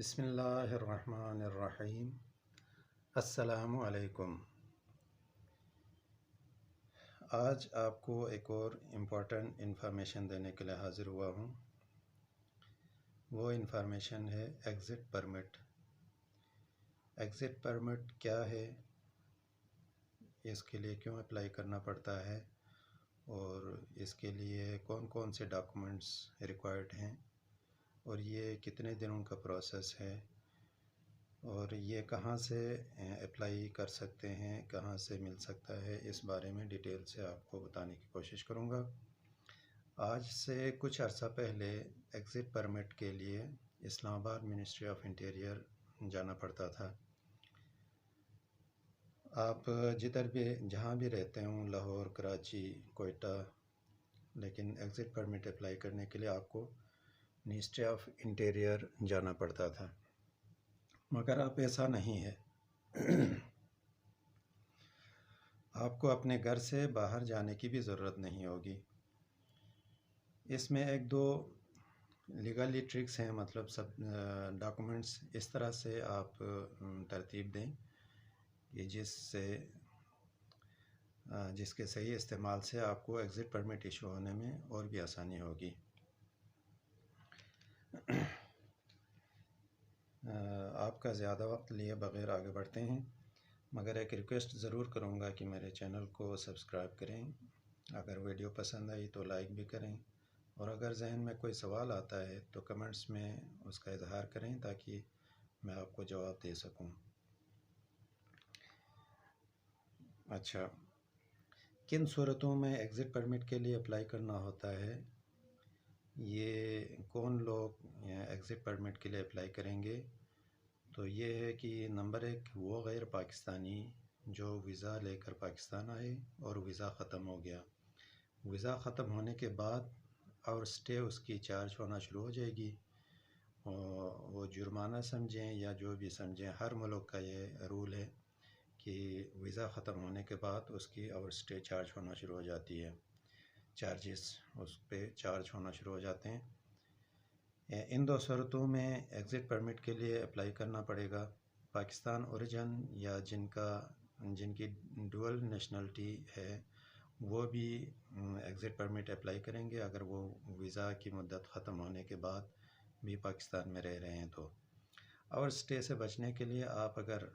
बिसमीम असलकुम आज आपको एक और इम्पोर्टेंट इन्फॉर्मेशन देने के लिए हाज़िर हुआ हूँ। वो इन्फॉर्मेशन है एग्ज़िट परमिट एग्ज़िट परमिट क्या है? इसके लिए क्यों अप्लाई करना पड़ता है? और इसके लिए कौन कौन से डॉक्यूमेंट्स रिक्वायर्ड हैं? और ये कितने दिनों का प्रोसेस है? और ये कहाँ से अप्लाई कर सकते हैं? कहाँ से मिल सकता है? इस बारे में डिटेल से आपको बताने की कोशिश करूँगा। आज से कुछ अर्सा पहले एग्ज़िट परमिट के लिए इस्लामाबाद मिनिस्ट्री ऑफ़ इंटीरियर जाना पड़ता था। आप जिधर भी, जहाँ भी रहते हों, लाहौर, कराची, कोयटा, लेकिन एग्ज़िट परमिट अप्लाई करने के लिए आपको मिनिस्ट्री ऑफ़ इंटीरियर जाना पड़ता था। मगर अब ऐसा नहीं है। आपको अपने घर से बाहर जाने की भी ज़रूरत नहीं होगी। इसमें एक दो लीगली ट्रिक्स हैं मतलब सब डॉक्यूमेंट्स इस तरह से आप तरतीब दें कि जिससे जिसके सही इस्तेमाल से आपको एग्ज़िट परमिट इशू होने में और भी आसानी होगी। आपका ज़्यादा वक्त लिए बग़ैर आगे बढ़ते हैं, मगर एक रिक्वेस्ट ज़रूर करूँगा कि मेरे चैनल को सब्सक्राइब करें अगर वीडियो पसंद आई तो लाइक भी करें, और अगर जहन में कोई सवाल आता है तो कमेंट्स में उसका इजहार करें ताकि मैं आपको जवाब दे सकूँ। अच्छा किन सूरतों में एग्ज़िट परमिट के लिए अप्लाई करना होता है ये कौन लोग एग्ज़िट परमिट के लिए अप्लाई करेंगे? तो ये है कि नंबर एक, वो गैर पाकिस्तानी, जो वीज़ा लेकर पाकिस्तान आए और वीज़ा ख़त्म हो गया। वीज़ा ख़त्म होने के बाद और स्टे उसकी चार्ज होना शुरू हो जाएगी। और वो जुर्माना समझें या जो भी समझें, हर मुल्क का ये रूल है कि वीज़ा ख़त्म होने के बाद उसकी और स्टे चार्ज होना शुरू हो जाती है। चार्जेस उस पर चार्ज होना शुरू हो जाते हैं। इन दो सूरतों में एग्ज़िट परमिट के लिए अप्लाई करना पड़ेगा। पाकिस्तान ओरिजिन या जिनका, जिनकी डुअल नेशनलिटी है, वो भी एग्ज़िट परमिट अप्लाई करेंगे। अगर वो वीज़ा की मुद्दत ख़त्म होने के बाद भी पाकिस्तान में रह रहे हैं तो। और स्टे से बचने के लिए आप अगर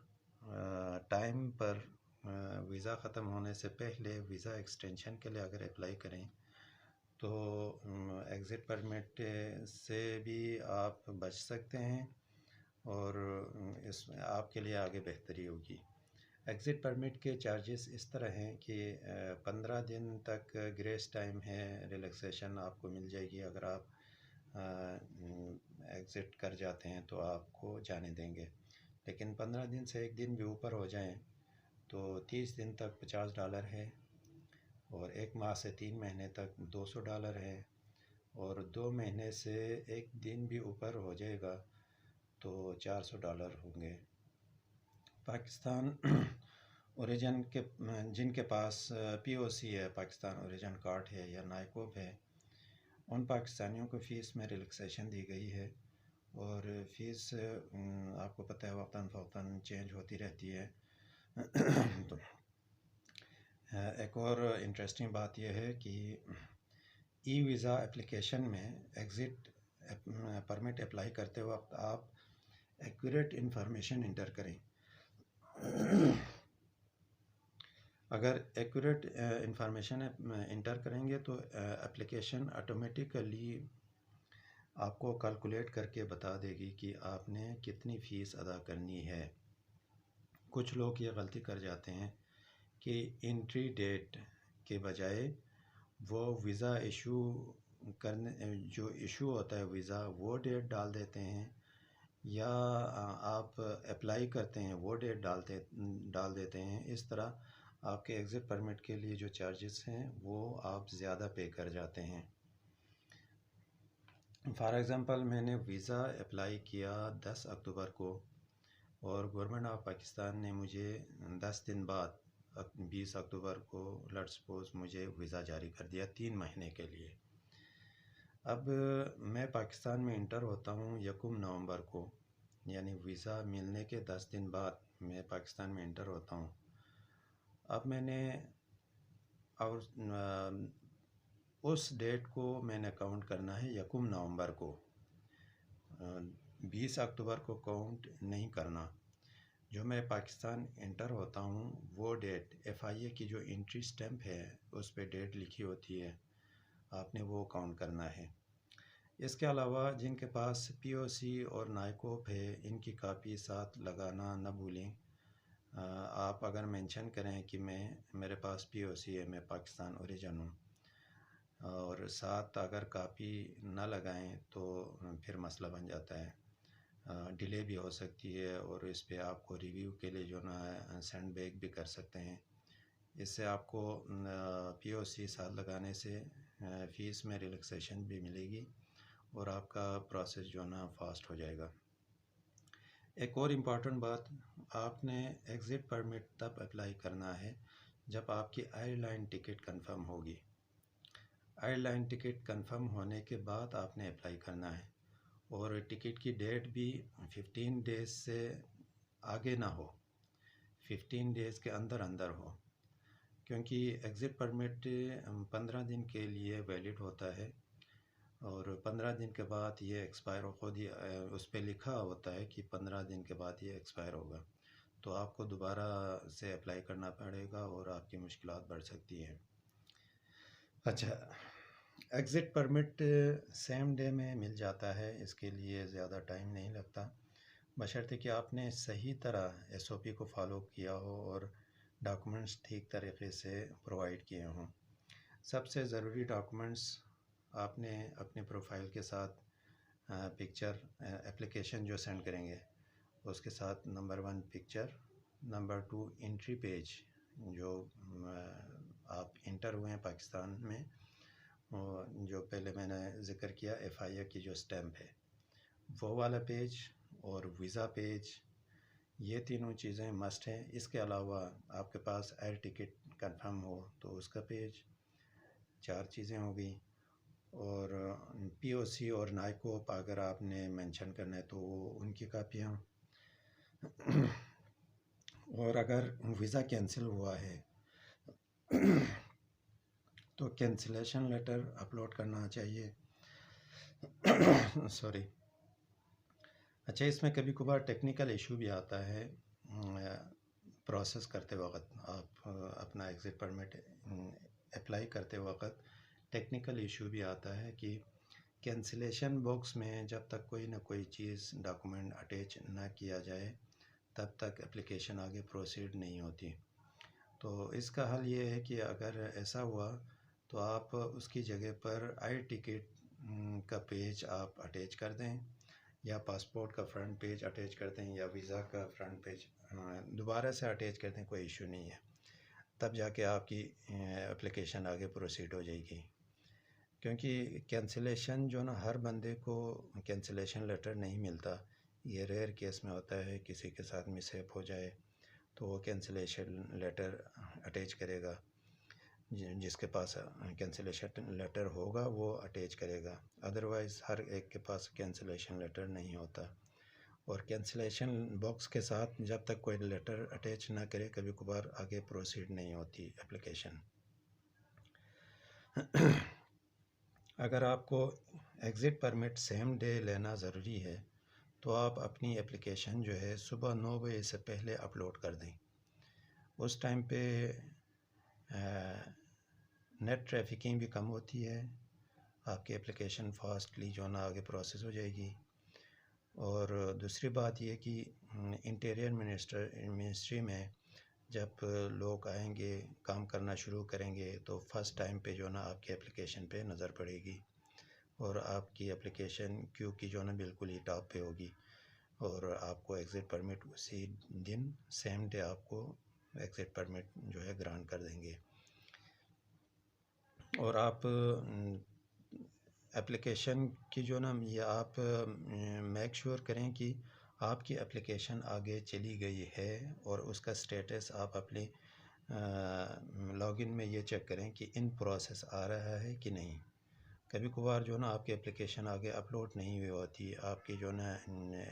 टाइम पर वीज़ा ख़त्म होने से पहले वीज़ा एक्सटेंशन के लिए अगर अप्लाई करें तो एग्ज़िट परमिट से भी आप बच सकते हैं और इसमें आपके लिए आगे बेहतरी होगी। एग्ज़िट परमिट के चार्जेस इस तरह हैं कि पंद्रह दिन तक ग्रेस टाइम है, रिलैक्सेशन आपको मिल जाएगी। अगर आप एग्ज़िट कर जाते हैं तो आपको जाने देंगे। लेकिन पंद्रह दिन से एक दिन भी ऊपर हो जाएँ तो तीस दिन तक पचास डॉलर है और एक माह से तीन महीने तक दो सौ डॉलर है और दो महीने से एक दिन भी ऊपर हो जाएगा तो चार सौ डॉलर होंगे। पाकिस्तान ओरिजिन के, जिनके पास पीओसी है, पाकिस्तान ओरिजिन कार्ड है या नाइकोब है, उन पाकिस्तानियों को फ़ीस में रिलैक्सेशन दी गई है और फ़ीस आपको पता है वक्ता फ़वता चेंज होती रहती है। तो एक और इंटरेस्टिंग बात यह है कि ई वीज़ा एप्लीकेशन में एग्ज़िट परमिट अप्लाई करते वक्त आप एक्यूरेट इंफॉर्मेशन इंटर करें। अगर एक्यूरेट इंफॉर्मेशन इंटर करेंगे तो एप्लीकेशन ऑटोमेटिकली आपको कैलकुलेट करके बता देगी कि आपने कितनी फ़ीस अदा करनी है। कुछ लोग ये गलती कर जाते हैं कि इंट्री डेट के बजाय वो वीज़ा इशू करने, जो इशू होता है वीज़ा वो डेट डाल देते हैं या आप अप्लाई करते हैं, वो डेट डालते डाल देते हैं। इस तरह आपके एग्ज़िट परमिट के लिए जो चार्जेस हैं, वो आप ज़्यादा पे कर जाते हैं। फॉर एग्ज़ाम्पल मैंने वीज़ा अप्लाई किया 10 अक्टूबर को। और गवर्नमेंट ऑफ़ पाकिस्तान ने मुझे दस दिन बाद बीस अक्टूबर को लेट सपोज़ मुझे वीज़ा जारी कर दिया तीन महीने के लिए। अब मैं पाकिस्तान में इंटर होता हूँ यकुम नवंबर को, यानी वीज़ा मिलने के दस दिन बाद मैं पाकिस्तान में इंटर होता हूँ। अब मैंने और उस डेट को मैंने काउंट करना है यकुम नवंबर को। बीस अक्टूबर को काउंट नहीं करना। जो मैं पाकिस्तान इंटर होता हूँ, वो डेट, एफआईए की जो इंट्री स्टैम्प है, उस पर डेट लिखी होती है। आपने वो काउंट करना है। इसके अलावा जिनके पास पीओसी और नाइकोप है, इनकी कापी साथ लगाना न भूलें। आप अगर मेंशन करें कि मैं, मेरे पास पीओसी है, मैं पाकिस्तान ओरिजिन हूँ। और साथ अगर कापी ना लगाएँ तो फिर मसला बन जाता है। डिले भी हो सकती है और इस पर आपको रिव्यू के लिए जो ना है सेंड बैक भी कर सकते हैं। इससे आपको पीओसी साथ लगाने से फ़ीस में रिलैक्सेशन भी मिलेगी और आपका प्रोसेस जो ना फास्ट हो जाएगा। एक और इंपॉर्टेंट बात, आपने एग्ज़िट परमिट तब अप्लाई करना है जब आपकी एयरलाइन टिकट कंफर्म होगी। एयरलाइन टिकट कंफर्म होने के बाद आपने अप्लाई करना है। और टिकट की डेट भी 15 डेज़ से आगे ना हो। 15 डेज़ के अंदर अंदर हो। क्योंकि एग्ज़िट परमिट पंद्रह दिन के लिए वैलिड होता है और पंद्रह दिन के बाद ये एक्सपायर खुद ही उस पर लिखा होता है कि पंद्रह दिन के बाद ये एक्सपायर होगा। तो आपको दोबारा से अप्लाई करना पड़ेगा और आपकी मुश्किल बढ़ सकती हैं। अच्छा एग्ज़िट परमिट सेम डे में मिल जाता है, इसके लिए ज़्यादा टाइम नहीं लगता। बशर्ते कि आपने सही तरह एसओपी को फॉलो किया हो और डॉक्यूमेंट्स ठीक तरीके से प्रोवाइड किए हों। सबसे ज़रूरी डॉक्यूमेंट्स आपने अपने प्रोफ़ाइल के साथ पिक्चर एप्लीकेशन जो सेंड करेंगे, उसके साथ number one picture, number two entry page जो आप इंटर हुए हैं पाकिस्तान में जो पहले मैंने ज़िक्र किया एफआईए की जो स्टैम्प है, वो वाला पेज और वीज़ा पेज ये तीनों चीज़ें मस्ट हैं। इसके अलावा आपके पास एयर टिकट कंफर्म हो तो उसका पेज चार चीज़ें हो गई। और पीओसी और नाइकोप अगर आपने मेंशन करना है तो उनकी कापियाँ। और अगर वीज़ा कैंसिल हुआ है तो कैंसिलेशन लेटर अपलोड करना चाहिए। सॉरी अच्छा इसमें कभी कभार टेक्निकल इशू भी आता है। प्रोसेस करते वक्त आप, अपना एग्ज़िट परमिट अप्लाई करते वक्त टेक्निकल इशू भी आता है कि कैंसिलेशन बॉक्स में जब तक कोई ना कोई चीज़ डॉक्यूमेंट अटैच ना किया जाए, तब तक एप्लीकेशन आगे प्रोसीड नहीं होती। तो इसका हल ये है कि अगर ऐसा हुआ तो आप उसकी जगह पर आई टिकट का पेज आप अटैच कर दें या पासपोर्ट का फ्रंट पेज अटैच कर दें या वीज़ा का फ्रंट पेज दोबारा से अटैच कर दें, कोई इशू नहीं है। तब जाके आपकी एप्लीकेशन आगे प्रोसीड हो जाएगी। क्योंकि कैंसिलेशन जो ना हर बंदे को कैंसिलेशन लेटर नहीं मिलता। ये रेयर केस में होता है, किसी के साथ मिसहेप हो जाए तो वो कैंसिलेशन लेटर अटैच करेगा। जिसके पास कैंसिलेशन लेटर होगा, वो अटैच करेगा। अदरवाइज़ हर एक के पास कैंसिलेशन लेटर नहीं होता। और कैंसिलेशन बॉक्स के साथ जब तक कोई लेटर अटैच ना करे, कभी कभार आगे प्रोसीड नहीं होती एप्लीकेशन अगर आपको एग्ज़िट परमिट सेम डे लेना ज़रूरी है तो आप अपनी एप्लीकेशन जो है सुबह नौ बजे से पहले अपलोड कर दें। उस टाइम पे नेट ट्रैफिकिंग भी कम होती है। आपकी एप्लीकेशन फास्टली जो ना आगे प्रोसेस हो जाएगी। और दूसरी बात यह कि इंटीरियर मिनिस्टर मिनिस्ट्री में जब लोग आएँगे, काम करना शुरू करेंगे तो फ़र्स्ट टाइम पे जो ना आपकी एप्लीकेशन पे नज़र पड़ेगी। और आपकी एप्लीकेशन क्यू की जो ना बिल्कुल ही टॉप पे होगी। और आपको एग्ज़िट परमिट उसी दिन सेम डे आपको एग्ज़िट परमिट जो है ग्रांट कर देंगे। और आप एप्लीकेशन की जो ना, ये आप मेक श्योर करें कि आपकी एप्लीकेशन आगे चली गई है और उसका स्टेटस आप अपने लॉगिन में ये चेक करें कि इन प्रोसेस आ रहा है कि नहीं। कभी कभार जो ना, आपकी एप्लीकेशन आगे अपलोड नहीं हुई होती, आपकी जो ना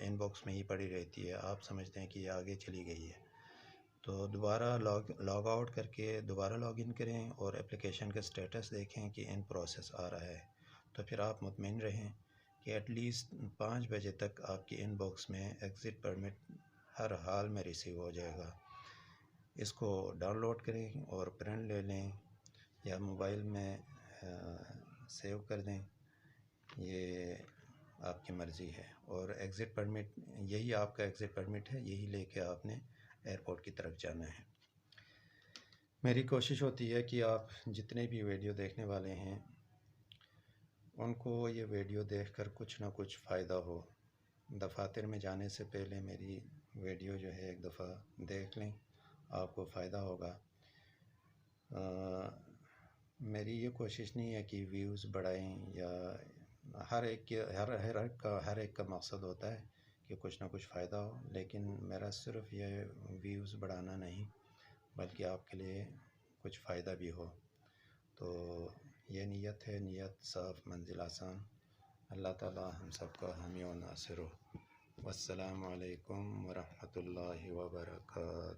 इनबॉक्स में ही पड़ी रहती है, आप समझते हैं कि ये आगे चली गई है। तो दोबारा लॉग लॉग आउट करके दोबारा लॉग इन करें और एप्लीकेशन का स्टेटस देखें कि इन प्रोसेस आ रहा है। तो फिर आप मुतमिन रहें कि एटलीस्ट पाँच बजे तक आपकी इनबॉक्स में एग्ज़िट परमिट हर हाल में रिसीव हो जाएगा। इसको डाउनलोड करें और प्रिंट ले लें या मोबाइल में आ, सेव कर दें। ये आपकी मर्ज़ी है और एग्ज़िट परमिट यही आपका एग्ज़िट परमिट है यही लेके आपने एयरपोर्ट की तरफ़ जाना है। मेरी कोशिश होती है कि आप जितने भी वीडियो देखने वाले हैं उनको ये वीडियो देखकर कुछ ना कुछ फ़ायदा हो। दफातर में जाने से पहले मेरी वीडियो जो है एक दफ़ा देख लें आपको फ़ायदा होगा। आ, मेरी ये कोशिश नहीं है कि व्यूज़ बढ़ाएँ या हर एक हर हर का हर एक का मकसद होता है। कि कुछ ना कुछ फ़ायदा हो, लेकिन मेरा सिर्फ़ ये व्यूज़ बढ़ाना नहीं, बल्कि आपके लिए कुछ फ़ायदा भी हो। तो ये नीयत है, नीयत साफ़, मंजिल आसान। अल्लाह ताला हम सब का हामी व नासिर हो। वरहमल वर्का